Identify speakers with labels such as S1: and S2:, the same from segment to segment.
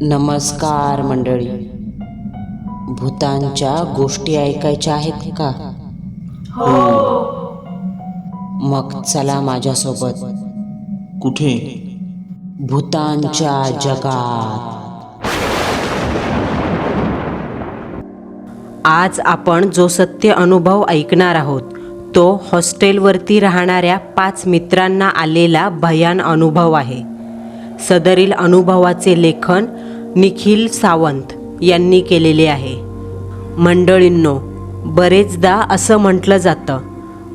S1: नमस्कार मंडळी. भूतांच्या गोष्टी ऐकायच्या आहेत का? मग चला माझ्यासोबत.
S2: कुठे?
S1: भूतांच्या जगात. आज आपण जो सत्य अनुभव ऐकणार आहोत तो हॉस्टेलवरती राहणाऱ्या पाच मित्रांना आलेला भयान अनुभव आहे. सदरील अनुभवाचे लेखन निखिल सावंत यांनी केलेले आहे. मंडळींनो बरेचदा असं म्हटलं जातं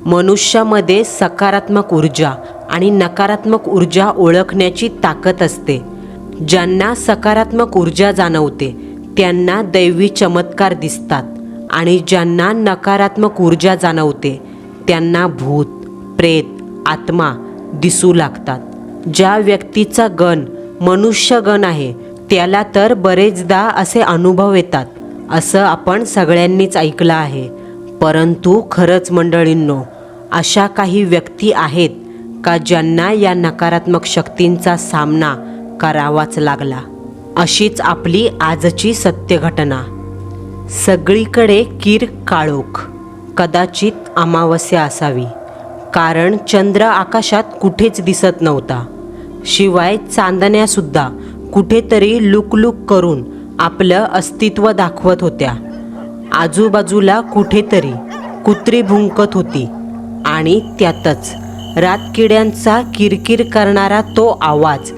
S1: मनुष्यामध्ये सकारात्मक ऊर्जा आणि नकारात्मक ऊर्जा ओळखण्याची ताकद असते. ज्यांना सकारात्मक ऊर्जा जाणवते त्यांना दैवी चमत्कार दिसतात आणि ज्यांना नकारात्मक ऊर्जा जाणवते त्यांना भूत प्रेत आत्मा दिसू लागतात. ज्या व्यक्तीचा गण मनुष्यगण आहे त्याला तर बरेचदा असे अनुभव येतात. असं आपण सगळ्यांनीच ऐकलं आहे. परंतु खरंच मंडळींनो अशा काही व्यक्ती आहेत का ज्यांना या नकारात्मक शक्तींचा सामना करावाच लागला? अशीच आपली आजची सत्यघटना. सगळीकडे किर काळोख. कदाचित अमावस्या असावी. कारण चंद्र आकाशात कुठेच दिसत नव्हता. शिवाय चांदण्यासुद्धा कुठेतरी लुकलुक करून आपलं अस्तित्व दाखवत होत्या. आजूबाजूला कुठेतरी कुत्री भुंकत होती आणि त्यातच रातकिड्यांचा किरकिर करणारा तो आवाज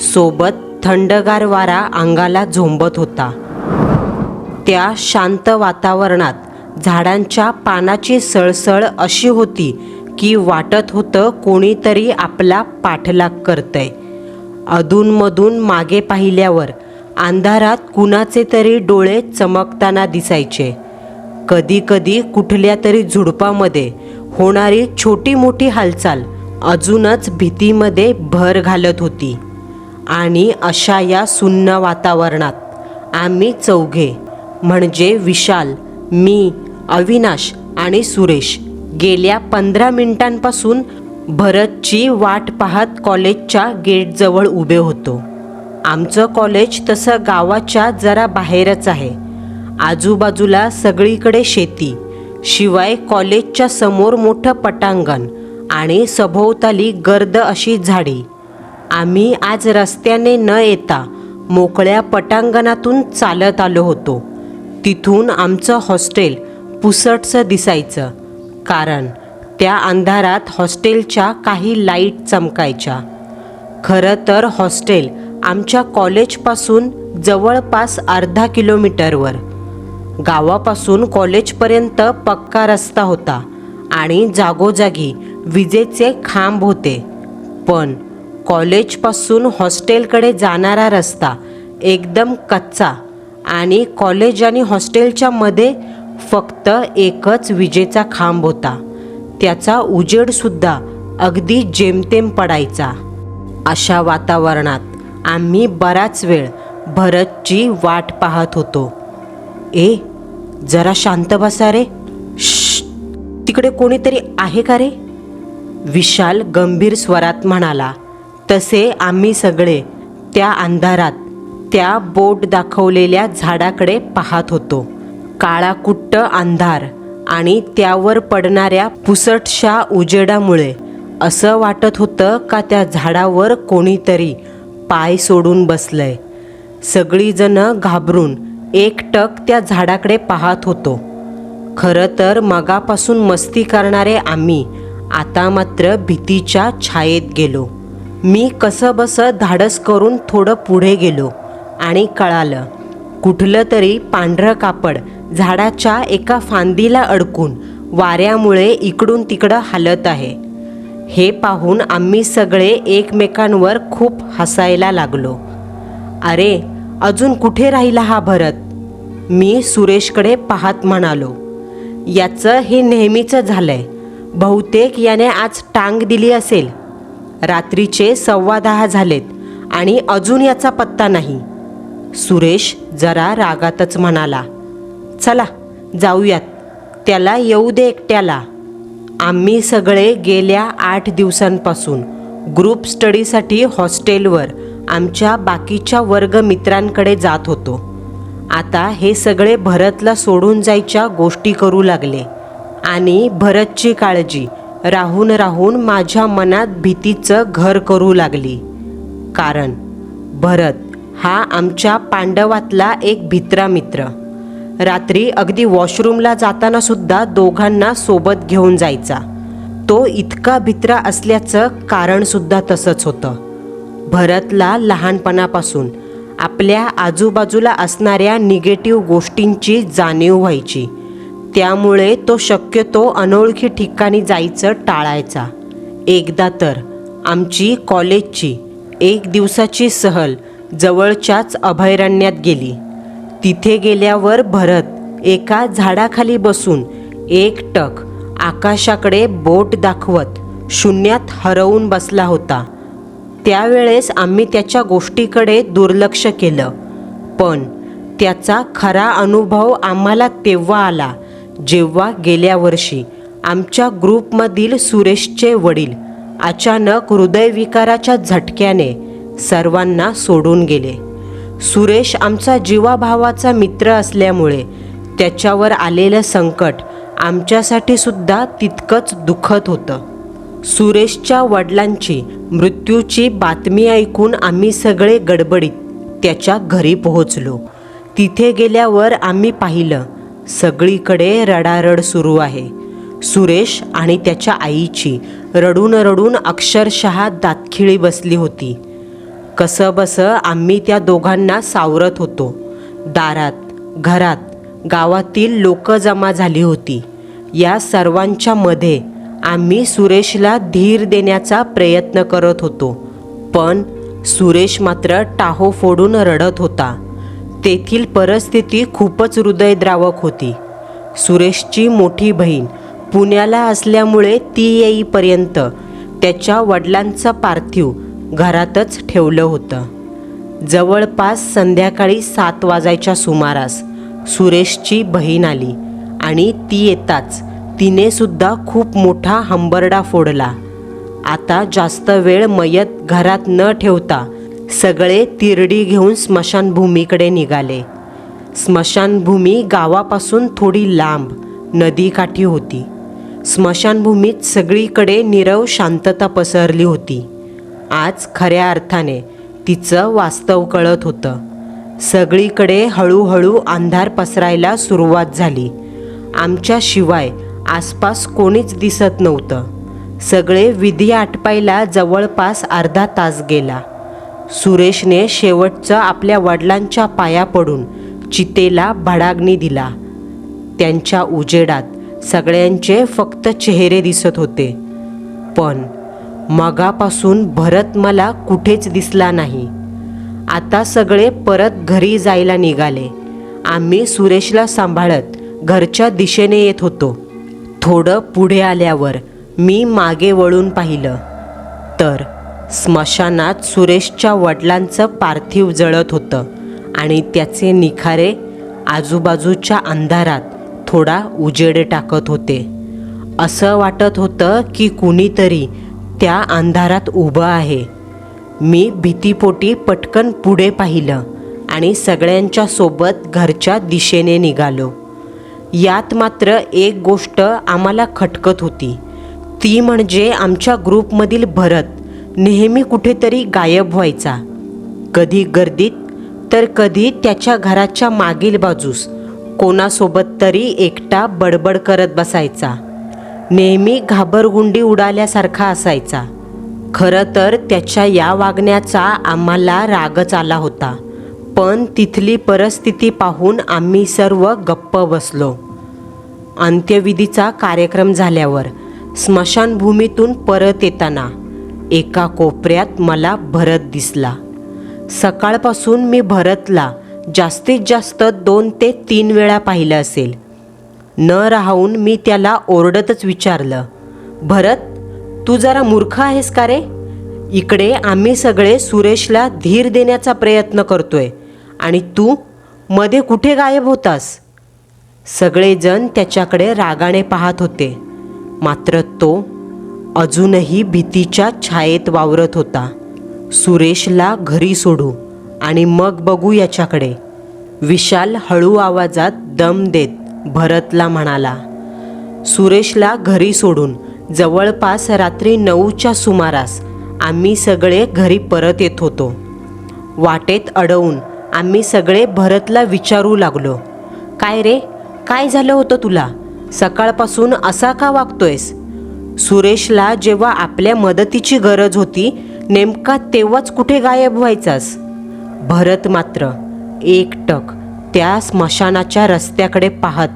S1: सोबत थंडगार वारा अंगाला झोंबत होता. त्या शांत वातावरणात झाडांच्या पानाची सळसळ अशी होती की वाटत होतं कोणीतरी आपला पाठलाग करतंय. अधूनमधून मागे पाहिल्यावर अंधारात कुणाचे तरी डोळे चमकताना दिसायचे. कधीकधी कुठल्या तरी झुडपामध्ये होणारी छोटी मोठी हालचाल अजूनच भीतीमध्ये भर घालत होती. आणि अशा या सुन्न वातावरणात आम्ही चौघे म्हणजे विशाल मी अविनाश आणि सुरेश गेल्या पंधरा मिनिटांपासून भरतची वाट पाहत कॉलेजच्या गेटजवळ उभे होतो. आमचं कॉलेज तसं गावाच्या जरा बाहेरच आहे. आजूबाजूला सगळीकडे शेती. शिवाय कॉलेजच्या समोर मोठं पटांगण आणि सभोवताली गर्द अशी झाडी. आम्ही आज रस्त्याने न येता मोकळ्या पटांगणातून चालत आलो होतो. तिथून आमचं हॉस्टेल पुसटचं दिसायचं. कारण त्या अंधारात हॉस्टेलच्या काही लाइट चमकायच्या. खरं तर हॉस्टेल आमच्या कॉलेजपासून जवळपास अर्धा किलोमीटरवर. गावापासून कॉलेजपर्यंत पक्का रस्ता होता आणि जागोजागी विजेचे खांब होते. पण कॉलेजपासून हॉस्टेलकडे जाणारा रस्ता एकदम कच्चा आणि कॉलेज आणि हॉस्टेलच्या मध्ये फक्त एकच विजेचा खांब होता. त्याचा उजेडसुद्धा अगदी जेमतेम पडायचा. अशा वातावरणात आम्ही बराच वेळ भरतची वाट पाहत होतो. ए जरा शांत बसा रे. श्श्श, तिकडे कोणीतरी आहे का रे? विशाल गंभीर स्वरात म्हणाला. तसे आम्ही सगळे त्या अंधारात त्या बोट दाखवलेल्या झाडाकडे पाहत होतो. काळाकुट्ट अंधार आणि त्यावर पडणाऱ्या पुसटशा उजेडामुळे. असं वाटत होतं का त्या झाडावर कोणीतरी पाय सोडून बसलंय. सगळीजणं घाबरून एकटक त्या झाडाकडे पाहत होतो. खरं तर मगापासून मस्ती करणारे आम्ही आता मात्र भीतीच्या छायेत गेलो. मी कसं बसं धाडस करून थोडं पुढे गेलो आणि कळालं कुठलं तरी पांढरं कापड झाडाच्या एका फांदीला अडकून वाऱ्यामुळे इकडून तिकडं हालत आहे. हे पाहून आम्ही सगळे एकमेकांवर खूप हसायला लागलो. अरे अजून कुठे राहिला हा भरत? मी सुरेशकडे पाहत म्हणालो. याचं हे नेहमीचं झालंय. बहुतेक याने आज टांग दिली असेल. रात्रीचे सव्वा दहा झालेत आणि अजून याचा पत्ता नाही. सुरेश जरा रागातच म्हणाला. चला जाऊयात. त्याला येऊ दे एकट्याला. आम्ही सगळे गेल्या आठ दिवसांपासून ग्रुप स्टडीसाठी हॉस्टेलवर आमच्या बाकीच्या वर्ग मित्रांकडे जात होतो. आता हे सगळे भरतला सोडून जायच्या गोष्टी करू लागले. आणि भरतची काळजी राहून राहून माझ्या मनात भीतीचं घर करू लागली. कारण भरत हा आमच्या पांडवातला एक भित्रा मित्र रात्री अगदी वॉशरूमला जाताना सुद्धा दोघांना सोबत घेऊन जायचा. तो इतका भित्रा असल्याचं कारण सुद्धा तसंच होतं. भरतला लहानपणापासून आपल्या आजूबाजूला असणाऱ्या निगेटिव्ह गोष्टींची जाणीव व्हायची. त्यामुळे तो शक्यतो अनोळखी ठिकाणी जायचं टाळायचा. एकदा तर आमची कॉलेजची एक दिवसाची सहल जवळच्याच अभयारण्यात गेली. तिथे गेल्यावर भरत एका झाडाखाली बसून एकटक आकाशाकडे बोट दाखवत शून्यात हरवून बसला होता. त्यावेळेस आम्ही त्याच्या गोष्टीकडे दुर्लक्ष केलं. पण त्याचा खरा अनुभव आम्हाला तेव्हा आला जेव्हा गेल्या वर्षी आमच्या ग्रुपमधील सुरेशचे वडील अचानक हृदयविकाराच्या झटक्याने सर्वांना सोडून गेले. सुरेश आमचा जीवाभावाचा मित्र असल्यामुळे त्याच्यावर आलेलं संकट आमच्यासाठी सुद्धा तितकंच दुःखद होतं. सुरेशच्या वडिलांची मृत्यूची बातमी ऐकून आम्ही सगळे गडबडीत त्याच्या घरी पोहोचलो. तिथे गेल्यावर आम्ही पाहिलं सगळीकडे रडारड सुरू आहे. सुरेश आणि त्याच्या आईची रडून रडून अक्षरशः दातखिळी बसली होती. कसंबसं आम्ही त्या दोघांना सावरत होतो. दारात घरात गावातील लोक जमा झाली होती. या सर्वांच्या मध्ये आम्ही सुरेशला धीर देण्याचा प्रयत्न करत होतो. पण सुरेश मात्र टाहो फोडून रडत होता. तेथील परिस्थिती खूपच हृदयद्रावक होती. सुरेशची मोठी बहीण पुण्याला असल्यामुळे ती येईपर्यंत त्याच्या वडिलांचं पार्थिव घरातच ठेवलं होतं. जवळपास संध्याकाळी सात वाजायच्या सुमारास सुरेशची बहीण आली आणि ती येताच तिने सुद्धा खूप मोठा हंबरडा फोडला. आता जास्त वेळ मयत घरात न ठेवता सगळे तिरडी घेऊन स्मशानभूमीकडे निघाले. स्मशानभूमी गावापासून थोडी लांब नदीकाठी होती. स्मशानभूमीत सगळीकडे नीरव शांतता पसरली होती. आज खऱ्या अर्थाने तिचं वास्तव कळत होतं. सगळीकडे हळूहळू अंधार पसरायला सुरुवात झाली. आमच्याशिवाय आसपास कोणीच दिसत नव्हतं. सगळे विधी आटपायला जवळपास अर्धा तास गेला. सुरेशने शेवटचं आपल्या वडिलांच्या पाया पडून चितेला भडाग्नी दिला. त्यांच्या उजेडात सगळ्यांचे फक्त चेहरे दिसत होते. पण मगापासून भरत मला कुठेच दिसला नाही. आता सगळे परत घरी जायला निघाले. आम्ही सुरेशला सांभाळत घरच्या दिशेने येत होतो. थोडं पुढे आल्यावर मी मागे वळून पाहिलं. तर स्मशानात सुरेशच्या वडिलांचं पार्थिव जळत होतं आणि त्याचे निखारे आजूबाजूच्या अंधारात थोडा उजेड टाकत होते. असं वाटत होतं की कुणीतरी त्या अंधारात उभं आहे. मी भीतीपोटी पटकन पुढे पाहिलं आणि सगळ्यांच्या सोबत घरच्या दिशेने निघालो. यात मात्र एक गोष्ट आम्हाला खटकत होती. ती म्हणजे आमच्या ग्रुपमधील भरत नेहमी कुठेतरी गायब व्हायचा. कधी गर्दीत तर कधी त्याच्या घराच्या मागील बाजूस कोणासोबत तरी एकटा बडबड करत बसायचा. नेहमी घाबरगुंडी उडाल्यासारखा असायचा. खरं तर त्याच्या या वागण्याचा आम्हाला रागच आला होता. पण तिथली परिस्थिती पाहून आम्ही सर्व गप्प बसलो. अंत्यविधीचा कार्यक्रम झाल्यावर स्मशानभूमीतून परत येताना एका कोपऱ्यात मला भरत दिसला. सकाळपासून मी भरतला. जास्तीत जास्त दोन ते तीन वेळा पाहिलं असेल. न राहून मी त्याला ओरडतच विचारलं भरत तू जरा मूर्ख आहेस का रे? इकडे आम्ही सगळे सुरेशला धीर देण्याचा प्रयत्न करतोय आणि तू मध्ये कुठे गायब होतास? सगळेजण त्याच्याकडे रागाने पाहत होते. मात्र तो अजूनही भीतीच्या छायेत वावरत होता. सुरेशला घरी सोडू आणि मग बघू याच्याकडे. विशाल हळू आवाजात दम देत भरतला म्हणाला सुरेशला घरी सोडून जवळपास रात्री नऊच्या सुमारास आम्ही सगळे घरी परत येत होतो. वाटेत अडवून आम्ही सगळे भरतला विचारू लागलो. काय रे? काय झालं होतं तुला? सकाळपासून असा का वागतोयस? सुरेशला जेव्हा आपल्या मदतीची गरज होती नेमका तेव्हाच कुठे गायब व्हायचास? भरत मात्र एकटक त्या स्मशानाच्या रस्त्याकडे पाहत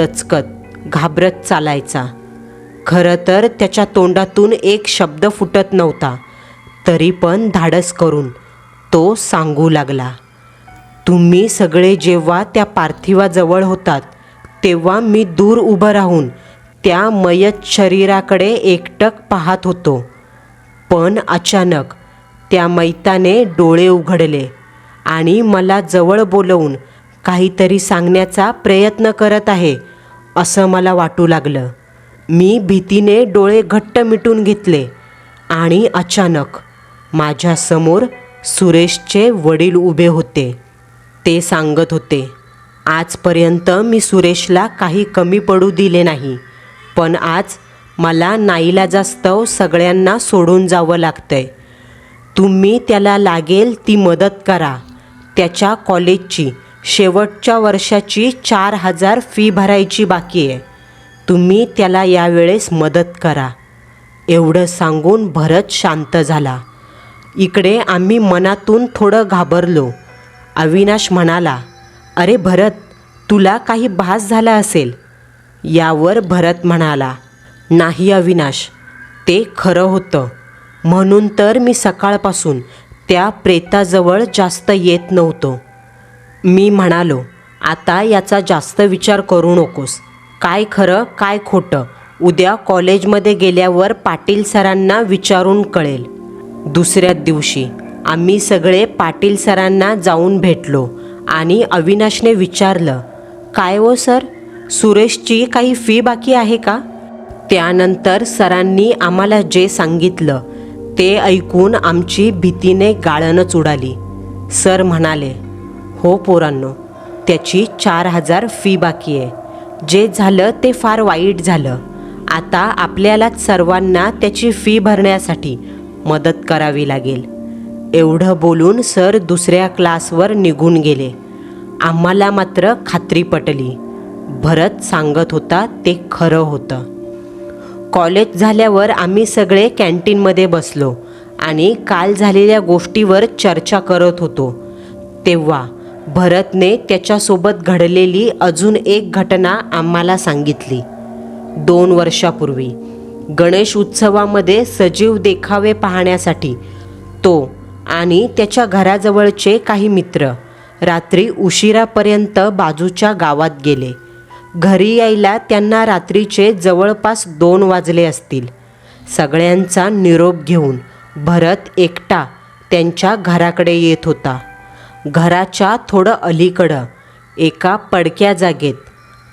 S1: दचकत घाबरत चालायचा. खरं तर त्याच्या तोंडातून एक शब्द फुटत नव्हता. तरी पण धाडस करून तो सांगू लागला. तुम्ही सगळे जेव्हा त्या पार्थिवाजवळ होतात तेव्हा मी दूर उभं राहून त्या मयत शरीराकडे एकटक पाहत होतो. पण अचानक त्या मैताने डोळे उघडले आणि मला जवळ बोलवून काहीतरी सांगण्याचा प्रयत्न करत आहे. असं मला वाटू लागलं. मी भीतीने डोळे घट्ट मिटून घेतले आणि अचानक माझ्यासमोर सुरेशचे वडील उभे होते. ते सांगत होते आजपर्यंत मी सुरेशला काही कमी पडू दिले नाही पण आज मला नाईलाजास्तव सगळ्यांना सोडून जावं लागतंय. तुम्ही त्याला लागेल ती मदत करा त्याच्या कॉलेजची शेवटच्या वर्षाची चार हजार फी भरायची बाकी आहे. तुम्ही त्याला यावेळेस मदत करा. एवढं सांगून भरत शांत झाला. इकडे आम्ही मनातून थोडं घाबरलो. अविनाश म्हणाला अरे भरत तुला काही भास झाला असेल. यावर भरत म्हणाला नाही अविनाश ते खरं होतं. म्हणून तर मी सकाळपासून त्या प्रेताजवळ जास्त येत नव्हतो. मी म्हणालो आता याचा जास्त विचार करू नकोस. काय खरं काय खोटं उद्या कॉलेजमध्ये गेल्यावर पाटील सरांना विचारून कळेल. दुसऱ्याच दिवशी आम्ही सगळे पाटील सरांना जाऊन भेटलो आणि अविनाशने विचारलं काय हो सर सुरेशची काही फी बाकी आहे का? त्यानंतर सरांनी आम्हाला जे सांगितलं ते ऐकून आमची भीतीने गाळणच उडाली सर म्हणाले हो पोरांनो त्याची चार हजार फी बाकी आहे. जे झालं ते फार वाईट झालं. आता आपल्यालाच सर्वांना त्याची फी भरण्यासाठी मदत करावी लागेल. एवढं बोलून सर दुसऱ्या क्लासवर निघून गेले. आम्हाला मात्र खात्री पटली. भरत सांगत होता ते खरं होतं. कॉलेज झाल्यावर आम्ही सगळे कॅन्टीनमध्ये बसलो आणि काल झालेल्या गोष्टीवर चर्चा करत होतो. तेव्हा भरतने त्याच्यासोबत घडलेली अजून एक घटना आम्हाला सांगितली. दोन वर्षापूर्वी गणेश उत्सवामध्ये सजीव देखावे पाहण्यासाठी तो आणि त्याच्या घराजवळचे काही मित्र रात्री उशिरापर्यंत बाजूच्या गावात गेले. घरी यायला त्यांना रात्रीचे जवळपास दोन वाजले असतील. सगळ्यांचा निरोप घेऊन भरत एकटा त्यांच्या घराकडे येत होता. घराच्या थोडं अलीकडं एका पडक्या जागेत.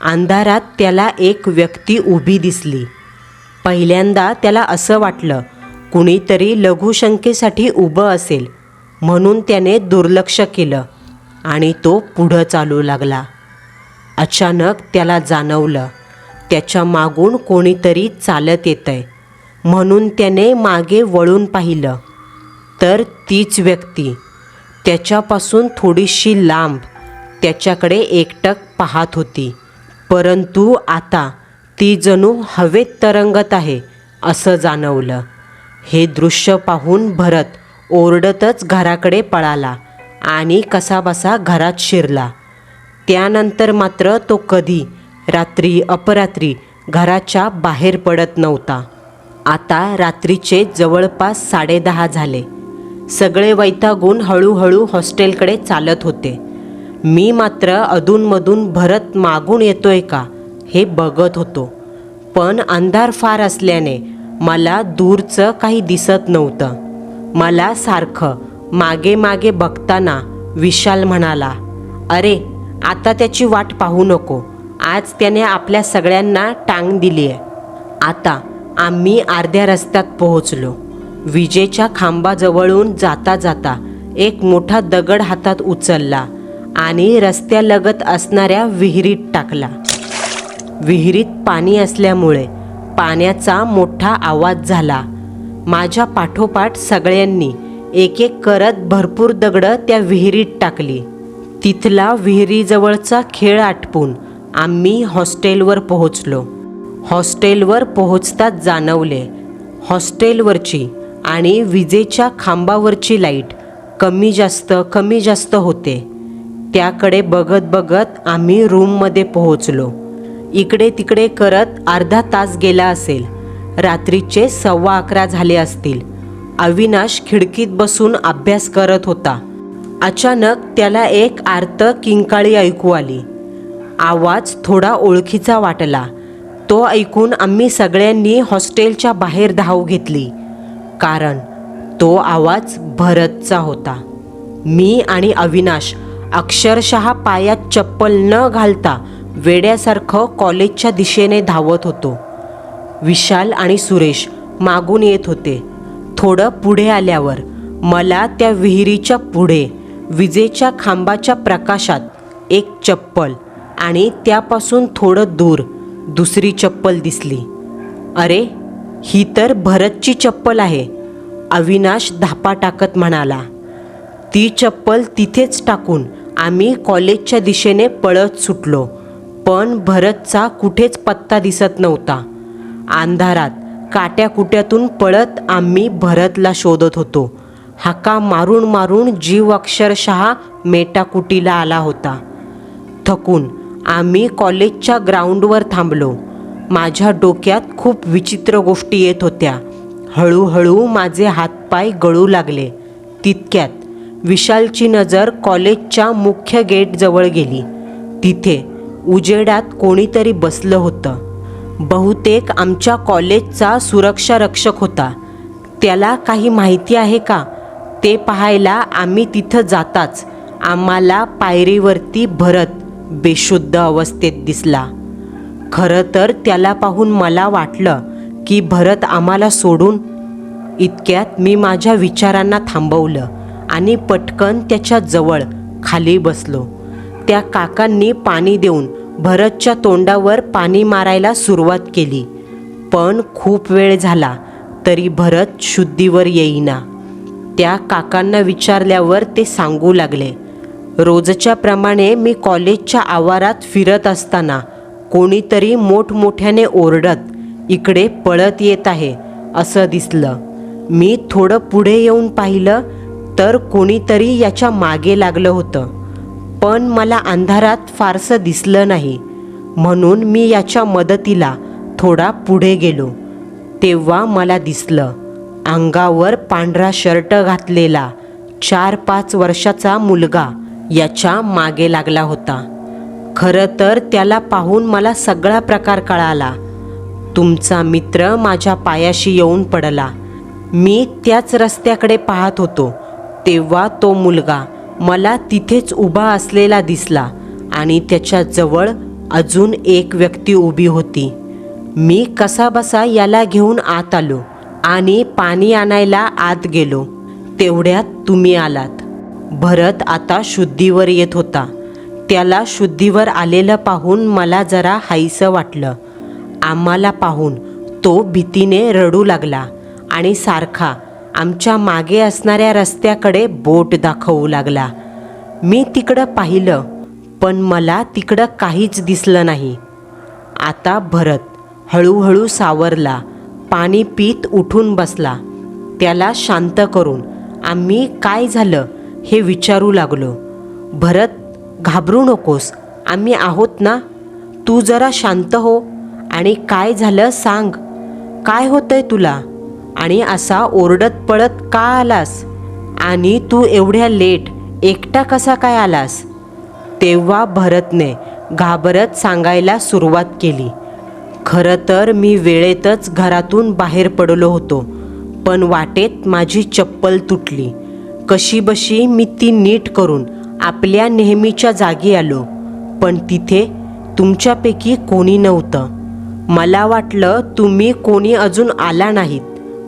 S1: अंधारात त्याला एक व्यक्ती उभी दिसली. पहिल्यांदा त्याला असं वाटलं कुणीतरी लघुशंकेसाठी उभं असेल म्हणून त्याने दुर्लक्ष केलं आणि तो पुढं चालू लागला. अचानक त्याला जाणवलं त्याच्या मागून कोणीतरी चालत येतंय म्हणून त्याने मागे वळून पाहिलं. तर तीच व्यक्ती त्याच्यापासून थोडीशी लांब त्याच्याकडे एकटक पाहत होती. परंतु आता ती जणू हवेत तरंगत आहे असं जाणवलं. हे दृश्य पाहून भरत ओरडतच घराकडे पळाला आणि कसाबसा घरात शिरला. त्यानंतर मात्र तो कधी रात्री अपरात्री घराच्या बाहेर पडत नव्हता. आता रात्रीचे जवळपास साडेदहा झाले. सगळे वैतागून हळूहळू हॉस्टेलकडे चालत होते. मी मात्र अधूनमधून भरत मागून येतोय का हे बघत होतो. पण अंधार फार असल्याने मला दूरचं काही दिसत नव्हतं. मला सारखं मागे मागे बघताना विशाल म्हणाला अरे आता त्याची वाट पाहू नको. आज त्याने आपल्या सगळ्यांना टांग दिली आहे आता आम्ही अर्ध्या रस्त्यात पोहोचलो. विजेच्या खांबाजवळून जाता जाता एक मोठा दगड हातात उचलला आणि रस्त्यालगत असणाऱ्या विहिरीत टाकला. विहिरीत पाणी असल्यामुळे पाण्याचा मोठा आवाज झाला. माझ्या पाठोपाठ सगळ्यांनी एक एक करत भरपूर दगडं त्या विहिरीत टाकली. तिथला विहिरीजवळचा खेळ आटपून आम्ही हॉस्टेलवर पोहोचलो. हॉस्टेलवर पोहोचताच जाणवले. हॉस्टेलवरची आणि विजेच्या खांबावरची लाइट कमी जास्त कमी जास्त होते. त्याकडे बघत बघत आम्ही रूममध्ये पोहोचलो. इकडे तिकडे करत अर्धा तास गेला असेल. रात्रीचे सव्वा अकरा झाले असतील. अविनाश खिडकीत बसून अभ्यास करत होता. अचानक त्याला एक आर्त किंकाळी ऐकू आली. आवाज थोडा ओळखीचा वाटला. तो ऐकून आम्ही सगळ्यांनी हॉस्टेलच्या बाहेर धाव घेतली. कारण तो आवाज भरतचा होता. मी आणि अविनाश अक्षरशः पायात चप्पल न घालता वेड्यासारखं कॉलेजच्या दिशेने धावत होतो. विशाल आणि सुरेश मागून येत होते. थोडं पुढे आल्यावर मला त्या विहिरीच्या पुढे विजेच्या खांबाच्या प्रकाशात एक चप्पल आणि त्यापासून थोडं दूर दुसरी चप्पल दिसली. अरे ही तर भरतची चप्पल आहे. अविनाश धापा टाकत म्हणाला ती चप्पल तिथेच टाकून आम्ही कॉलेजच्या दिशेने पळत सुटलो. पण भरतचा कुठेच पत्ता दिसत नव्हता. अंधारात काट्याकुट्यातून पळत आम्ही भरतला शोधत होतो. हाका मारून मारून जीव अक्षरशः मेटाकुटीला आला होता. थकून आम्ही कॉलेजच्या ग्राउंडवर थांबलो. माझ्या डोक्यात खूप विचित्र गोष्टी येत होत्या. हळूहळू माझे हातपाय गळू लागले. तितक्यात विशालची नजर कॉलेजच्या मुख्य गेटजवळ गेली. तिथे उजेडात कोणीतरी बसलं होतं. बहुतेक आमच्या कॉलेजचा सुरक्षा रक्षक होता. त्याला काही माहिती आहे का? ते पाहायला आम्ही तिथं जाताच आम्हाला पायरीवरती भरत बेशुद्ध अवस्थेत दिसला. खरं तर त्याला पाहून मला वाटलं की भरत आम्हाला सोडून इतक्यात मी माझ्या विचारांना थांबवलं आणि पटकन त्याच्याजवळ खाली बसलो. त्या काकांनी पाणी देऊन भरतच्या तोंडावर पाणी मारायला सुरुवात केली. पण खूप वेळ झाला तरी भरत शुद्धीवर येईना. त्या काकांना विचारल्यावर ते सांगू लागले रोजच्या प्रमाणे मी कॉलेजच्या आवारात फिरत असताना कोणीतरी मोठमोठ्याने ओरडत इकडे पळत येत आहे असं दिसलं. मी थोडं पुढे येऊन पाहिलं तर कोणीतरी याच्या मागे लागलं होतं. पण मला अंधारात फारसं दिसलं नाही. म्हणून मी याच्या मदतीला थोडा पुढे गेलो. तेव्हा मला दिसलं अंगावर पांढरा शर्ट घातलेला चार पाच वर्षाचा मुलगा याच्या मागे लागला होता. खरं तर त्याला पाहून मला सगळा प्रकार कळाला. तुमचा मित्र माझ्या पायाशी येऊन पडला. मी त्याच रस्त्याकडे पाहत होतो. तेव्हा तो मुलगा मला तिथेच उभा असलेला दिसला आणि त्याच्याजवळ अजून एक व्यक्ती उभी होती. मी कसाबसा याला घेऊन आत आलो आणि पाणी आणायला आत गेलो. तेवढ्यात तुम्ही आलात. भरत आता शुद्धीवर येत होता. त्याला शुद्धीवर आलेलं पाहून मला जरा हायसं वाटलं. आम्हाला पाहून तो भीतीने रडू लागला आणि सारखा आमच्या मागे असणाऱ्या रस्त्याकडे बोट दाखवू लागला. मी तिकडं पाहिलं पण मला तिकडं काहीच दिसलं नाही. आता भरत हळूहळू सावरला पाणी पीत उठून बसला. त्याला शांत करून आम्ही काय झालं हे विचारू लागलो. भरत घाबरू नकोस. आम्ही आहोत ना? तू जरा शांत हो आणि काय झालं सांग. काय होतंय तुला? आणि असा ओरडत पळत का आलास? आणि तू एवढ्या लेट एकटा कसा काय आलास? तेव्हा भरतने घाबरत सांगायला सुरुवात केली. खरं तर मी वेळेतच घरातून बाहेर पडलो होतो पण वाटेत माझी चप्पल तुटली. कशीबशी मी ती नीट करून आपल्या नेहमीच्या जागी आलो. पण तिथे तुमच्यापैकी कोणी नव्हतं. मला वाटलं तुम्ही कोणी अजून आला नाहीत.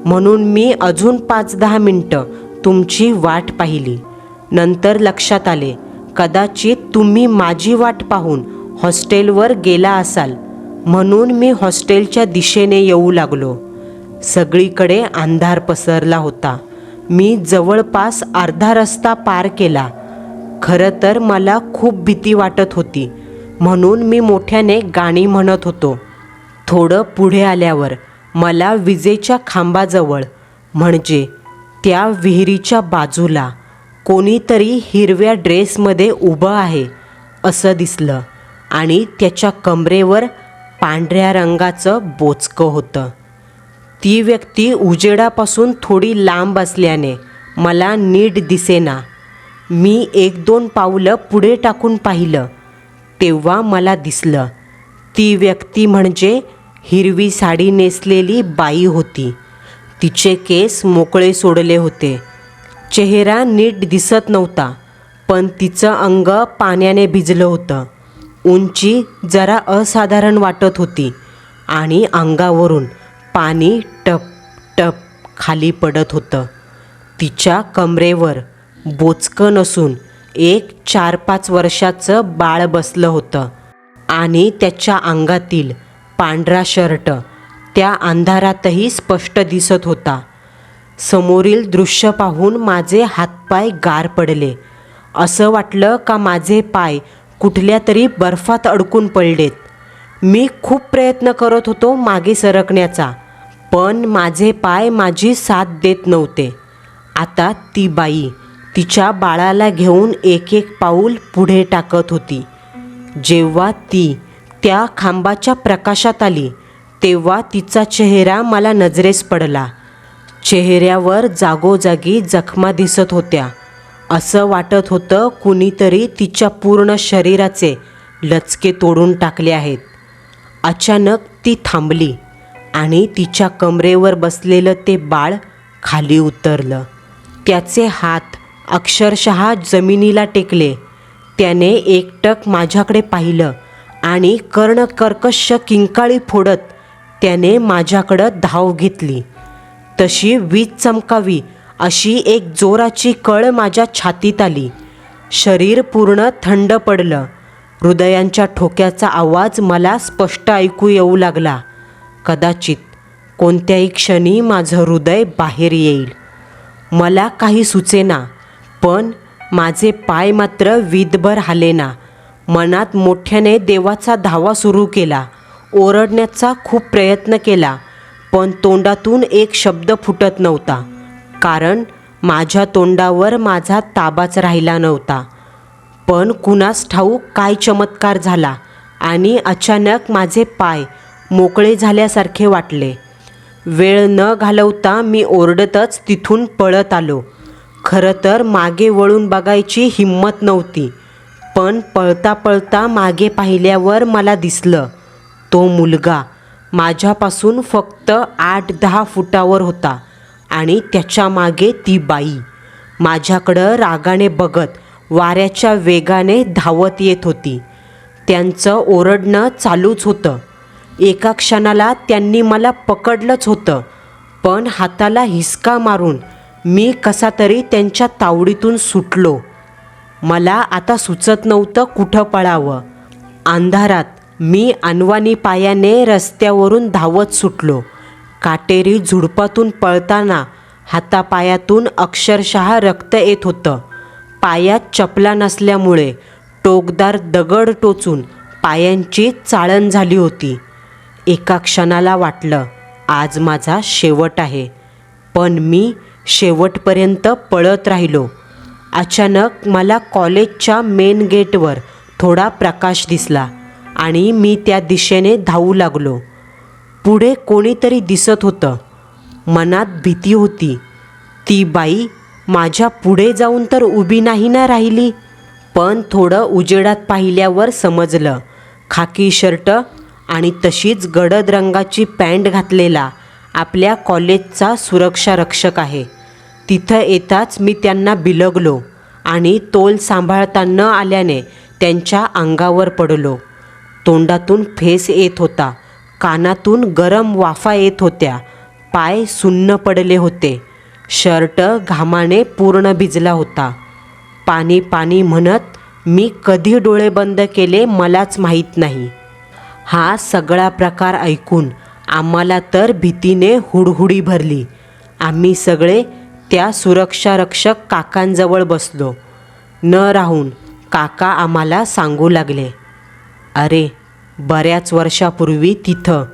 S1: म्हणून मी अजून पाच दहा मिनटं तुमची वाट पाहिली. नंतर लक्षात आले कदाचित तुम्ही माझी वाट पाहून हॉस्टेलवर गेला असाल. म्हणून मी हॉस्टेलच्या दिशेने येऊ लागलो. सगळीकडे अंधार पसरला होता. मी जवळपास अर्धा रस्ता पार केला. खरं तर मला खूप भीती वाटत होती. म्हणून मी मोठ्याने गाणी म्हणत होतो. थोडं पुढे आल्यावर मला विजेच्या खांबाजवळ म्हणजे त्या विहिरीच्या बाजूला कोणीतरी हिरव्या ड्रेसमध्ये उभं आहे असं दिसलं आणि त्याच्या कमरेवर पांढऱ्या रंगाचं बोचकं होतं. ती व्यक्ती उजेडापासून थोडी लांब असल्याने मला नीट दिसेना मी एक दोन पावलं पुढे टाकून पाहिलं. तेव्हा मला दिसलं ती व्यक्ती म्हणजे हिरवी साडी नेसलेली बाई होती. तिचे केस मोकळे सोडले होते. चेहरा नीट दिसत नव्हता पण तिचं अंग पाण्याने भिजलं होतं. उंची जरा असाधारण वाटत होती आणि अंगावरून पाणी टप टप खाली पडत होतं. तिच्या कमरेवर बोचकं नसून एक चार पाच वर्षाचं बाळ बसलं होतं. आणि त्याच्या अंगातील पांढरा शर्ट त्या अंधारातही स्पष्ट दिसत होता. समोरील दृश्य पाहून माझे हातपाय गार पडले. असं वाटलं का माझे पाय कुठल्या तरी बर्फात अडकून पडलेत. मी खूप प्रयत्न करत होतो मागे सरकण्याचा पण माझे पाय माझी साथ देत नव्हते. आता ती बाई तिच्या बाळाला घेऊन एक एक पाऊल पुढे टाकत होती. जेव्हा ती त्या खांबाच्या प्रकाशात आली तेव्हा तिचा चेहरा मला नजरेस पडला. चेहऱ्यावर जागोजागी जखमा दिसत होत्या. असं वाटत होतं कुणीतरी तिच्या पूर्ण शरीराचे लचके तोडून टाकले आहेत. अचानक ती थांबली आणि तिच्या कमरेवर बसलेलं ते बाळ खाली उतरलं. त्याचे हात अक्षरशः जमिनीला टेकले. त्याने एकटक माझ्याकडे पाहिलं आणि कर्णकर्कश किंकाळी फोडत त्याने माझ्याकडं धाव घेतली. तशी वीज चमकावी अशी एक जोराची कळ माझ्या छातीत आली. शरीर पूर्ण थंड पडलं. हृदयांच्या ठोक्याचा आवाज मला स्पष्ट ऐकू येऊ लागला. कदाचित कोणत्याही क्षणी माझं हृदय बाहेर येईल. मला काही सुचेना. पण माझे पाय मात्र विधभर हालेना मनात मोठ्याने देवाचा धावा सुरू केला. ओरडण्याचा खूप प्रयत्न केला पण तोंडातून एक शब्द फुटत नव्हता. कारण माझ्या तोंडावर माझा ताबाच राहिला नव्हता. पण कुणास ठाऊक काय चमत्कार झाला आणि अचानक माझे पाय मोकळे झाल्यासारखे वाटले. वेळ न घालवता मी ओरडतच तिथून पळत आलो. खरं तर मागे वळून बघायची हिंमत नव्हती. पण पळता पळता मागे पाहिल्यावर मला दिसलं तो मुलगा माझ्यापासून फक्त आठ दहा फुटावर होता आणि त्याच्यामागे ती बाई. माझ्याकडं रागाने बघत वाऱ्याच्या वेगाने धावत येत होती. त्यांचं ओरडणं चालूच होतं. एका क्षणाला त्यांनी मला पकडलंच होतं पण हाताला हिसका मारून मी कसा तरी त्यांच्या तावडीतून सुटलो. मला आता सुचत नव्हतं कुठं पळावं. अंधारात मी अनवानी पायाने रस्त्यावरून धावत सुटलो. काटेरी झुडपातून पळताना हातापायातून अक्षरशः रक्त येत होतं. पायात चपला नसल्यामुळे टोकदार दगड टोचून पायांची चाळण झाली होती. एका क्षणाला वाटलं आज माझा शेवट आहे. पण मी शेवटपर्यंत पळत राहिलो. अचानक मला कॉलेजच्या मेन गेटवर थोडा प्रकाश दिसला आणि मी त्या दिशेने धावू लागलो. पुढे कोणीतरी दिसत होतं. मनात भीती होती. ती बाई माझ्या पुढे जाऊन तर उभी नाही ना राहिली. पण थोडं उजेडात पाहिल्यावर समजलं. खाकी शर्ट आणि तशीच गडद रंगाची पॅन्ट घातलेला आपल्या कॉलेजचा सुरक्षा रक्षक आहे. तिथं येताच मी त्यांना बिलगलो आणि तोल सांभाळता न आल्याने त्यांच्या अंगावर पडलो. तोंडातून फेस येत होता कानातून गरम वाफा येत होत्या पाय सुन्न पडले होते शर्ट घामाने पूर्ण भिजला होता. पाणी पाणी म्हणत मी कधी डोळे बंद केले मलाच माहीत नाही. हा सगळा प्रकार ऐकून आम्हाला तर भीतीने हुडहुडी भरली. आम्ही सगळे त्या सुरक्षारक्षक काकांजवळ बसलो. न राहून काका आम्हाला सांगू लागले अरे बऱ्याच वर्षापूर्वी तिथं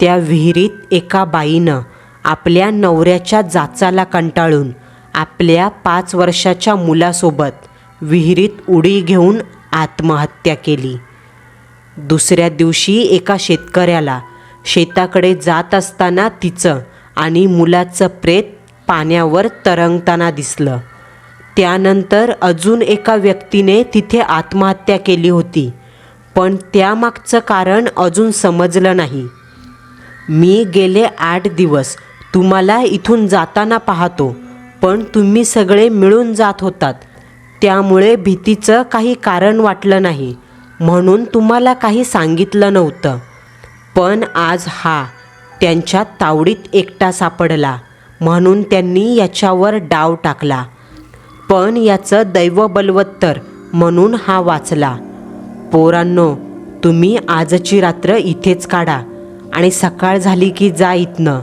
S1: त्या विहिरीत एका बाईनं आपल्या नवऱ्याच्या जाचाला कंटाळून आपल्या पाच वर्षाच्या मुलासोबत विहिरीत उडी घेऊन आत्महत्या केली. दुसऱ्या दिवशी एका शेतकऱ्याला शेताकडे जात असताना तिचं आणि मुलाचं प्रेत पाण्यावर तरंगताना दिसलं. त्यानंतर अजून एका व्यक्तीने तिथे आत्महत्या केली होती पण त्यामागचं कारण अजून समजलं नाही. मी गेले आठ दिवस तुम्हाला इथून जाताना पाहतो पण तुम्ही सगळे मिळून जात होतात. त्यामुळे भीतीचं काही कारण वाटलं नाही म्हणून तुम्हाला काही सांगितलं नव्हतं. पण आज हा त्यांच्या तावडीत एकटा सापडला म्हणून त्यांनी याच्यावर डाव टाकला. पण याचं दैव बलवत्तर म्हणून हा वाचला. पोरांनो तुम्ही आजची रात्र इथेच काढा आणि सकाळ झाली की जा इथनं.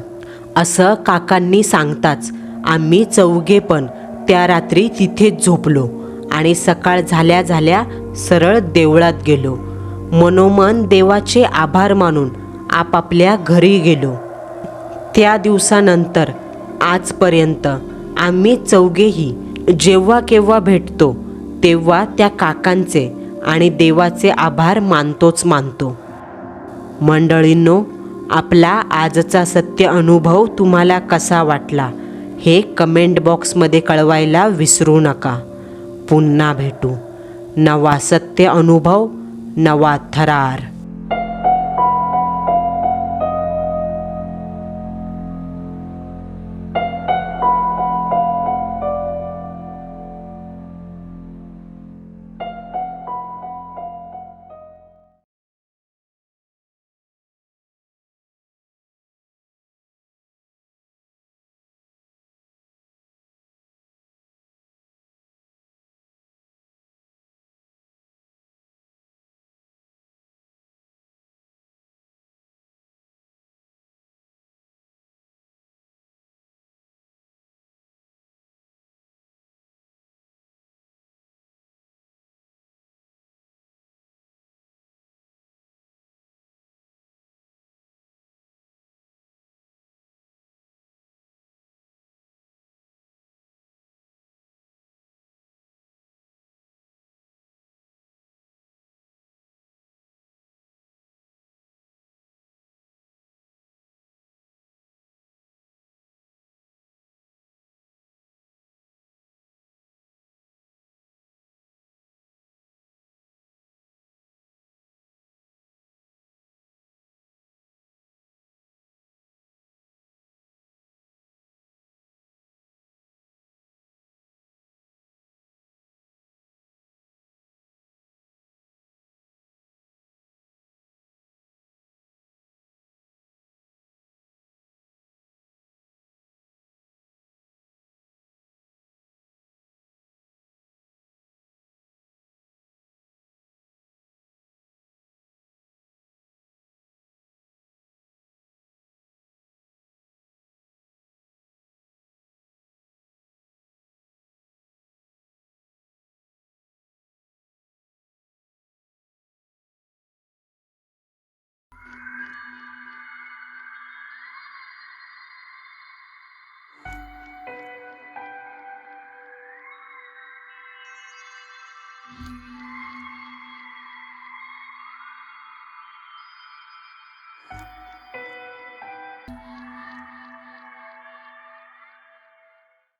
S1: असं काकांनी सांगताच आम्ही चौघे पण त्या रात्री तिथेच झोपलो आणि सकाळ झाल्या झाल्या सरळ देवळात गेलो. मनोमन देवाचे आभार मानून आपापल्या घरी गेलो. त्या दिवसानंतर आजपर्यंत आम्ही चौघेही जेव्हा केव्हा भेटतो तेव्हा त्या काकांचे आणि देवाचे आभार मानतोच मानतो. मंडळींनो आपला आजचा सत्य अनुभव तुम्हाला कसा वाटला हे कमेंट बॉक्समध्ये कळवायला विसरू नका. पुन्हा भेटू. नवा सत्य अनुभव नवा थरार